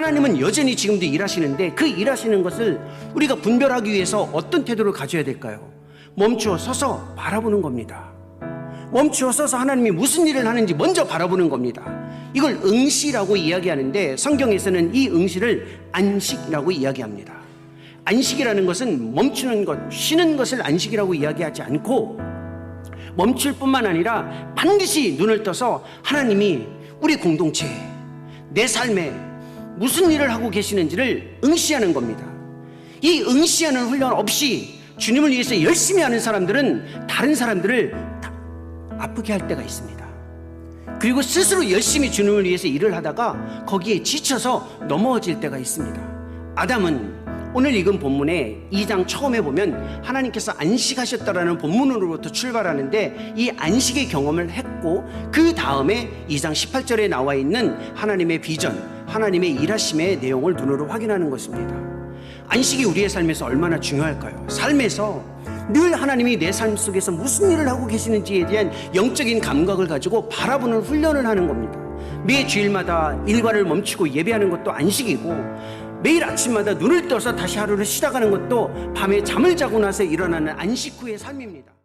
하나님은 여전히 지금도 일하시는데 그 일하시는 것을 우리가 분별하기 위해서 어떤 태도를 가져야 될까요? 멈추어 서서 바라보는 겁니다. 멈추어 서서 하나님이 무슨 일을 하는지 먼저 바라보는 겁니다. 이걸 응시라고 이야기하는데 성경에서는 이 응시를 안식이라고 이야기합니다. 안식이라는 것은 멈추는 것, 쉬는 것을 안식이라고 이야기하지 않고 멈출 뿐만 아니라 반드시 눈을 떠서 하나님이 우리 공동체에 내 삶에 무슨 일을 하고 계시는지를 응시하는 겁니다. 이 응시하는 훈련 없이 주님을 위해서 열심히 하는 사람들은 다른 사람들을 다 아프게 할 때가 있습니다. 그리고 스스로 열심히 주님을 위해서 일을 하다가 거기에 지쳐서 넘어질 때가 있습니다. 아담은 오늘 읽은 본문의 2장 처음에 보면 하나님께서 안식하셨다라는 본문으로부터 출발하는데 이 안식의 경험을 했고 그 다음에 2장 18절에 나와 있는 하나님의 비전, 하나님의 일하심의 내용을 눈으로 확인하는 것입니다. 안식이 우리의 삶에서 얼마나 중요할까요? 삶에서 늘 하나님이 내 삶 속에서 무슨 일을 하고 계시는지에 대한 영적인 감각을 가지고 바라보는 훈련을 하는 겁니다. 매 주일마다 일과를 멈추고 예배하는 것도 안식이고 매일 아침마다 눈을 떠서 다시 하루를 시작하는 것도 밤에 잠을 자고 나서 일어나는 안식 후의 삶입니다.